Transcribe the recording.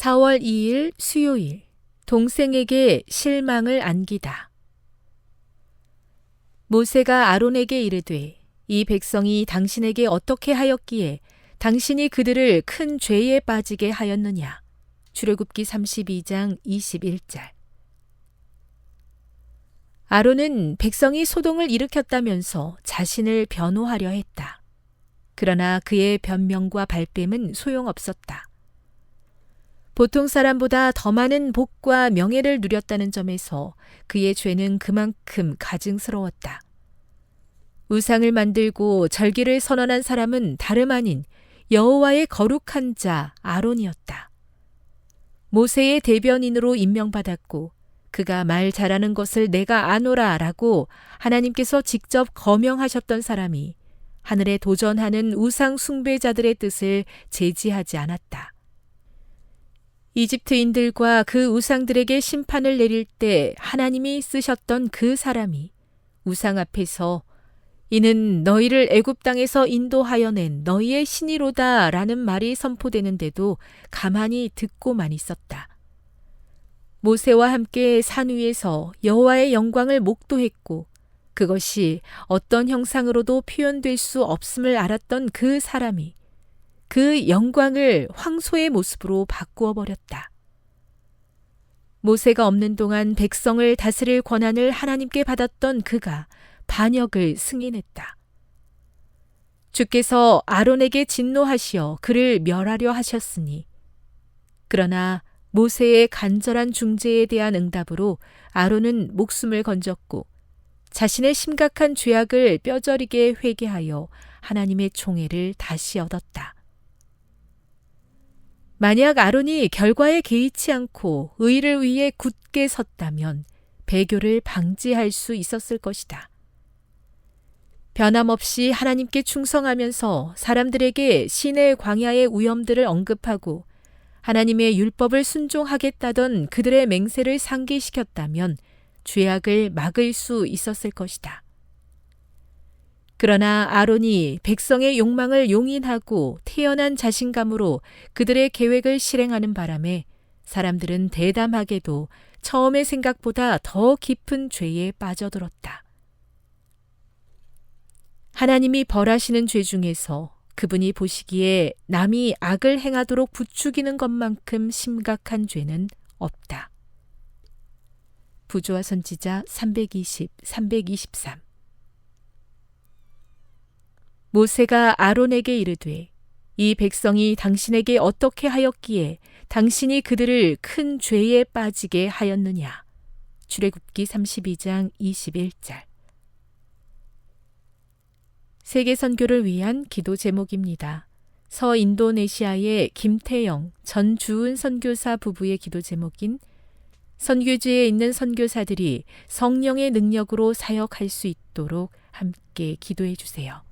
4월 2일 수요일 동생에게 실망을 안기다. 모세가 아론에게 이르되 이 백성이 당신에게 어떻게 하였기에 당신이 그들을 큰 죄에 빠지게 하였느냐. 출애굽기 32장 21절. 아론은 백성이 소동을 일으켰다면서 자신을 변호하려 했다. 그러나 그의 변명과 발뺌은 소용없었다. 보통 사람보다 더 많은 복과 명예를 누렸다는 점에서 그의 죄는 그만큼 가증스러웠다. 우상을 만들고 절기를 선언한 사람은 다름 아닌 여호와의 거룩한 자 아론이었다. 모세의 대변인으로 임명받았고 그가 말 잘하는 것을 내가 아노라 라고 하나님께서 직접 거명하셨던 사람이 하늘에 도전하는 우상 숭배자들의 뜻을 제지하지 않았다. 이집트인들과 그 우상들에게 심판을 내릴 때 하나님이 쓰셨던 그 사람이 우상 앞에서 이는 너희를 애굽 땅에서 인도하여 낸 너희의 신이로다라는 말이 선포되는데도 가만히 듣고만 있었다. 모세와 함께 산 위에서 여호와의 영광을 목도했고 그것이 어떤 형상으로도 표현될 수 없음을 알았던 그 사람이 그 영광을 황소의 모습으로 바꾸어 버렸다. 모세가 없는 동안 백성을 다스릴 권한을 하나님께 받았던 그가 반역을 승인했다. 주께서 아론에게 진노하시어 그를 멸하려 하셨으니 그러나 모세의 간절한 중재에 대한 응답으로 아론은 목숨을 건졌고 자신의 심각한 죄악을 뼈저리게 회개하여 하나님의 총애를 다시 얻었다. 만약 아론이 결과에 개의치 않고 의를 위해 굳게 섰다면 배교를 방지할 수 있었을 것이다. 변함없이 하나님께 충성하면서 사람들에게 신의 광야의 위험들을 언급하고 하나님의 율법을 순종하겠다던 그들의 맹세를 상기시켰다면 죄악을 막을 수 있었을 것이다. 그러나 아론이 백성의 욕망을 용인하고 태어난 자신감으로 그들의 계획을 실행하는 바람에 사람들은 대담하게도 처음의 생각보다 더 깊은 죄에 빠져들었다. 하나님이 벌하시는 죄 중에서 그분이 보시기에 남이 악을 행하도록 부추기는 것만큼 심각한 죄는 없다. 부조와 선지자 320, 323 모세가 아론에게 이르되 이 백성이 당신에게 어떻게 하였기에 당신이 그들을 큰 죄에 빠지게 하였느냐. 출애굽기 32장 21절. 세계 선교를 위한 기도 제목입니다. 서인도네시아의 김태영 전 주은 선교사 부부의 기도 제목인 선교지에 있는 선교사들이 성령의 능력으로 사역할 수 있도록 함께 기도해 주세요.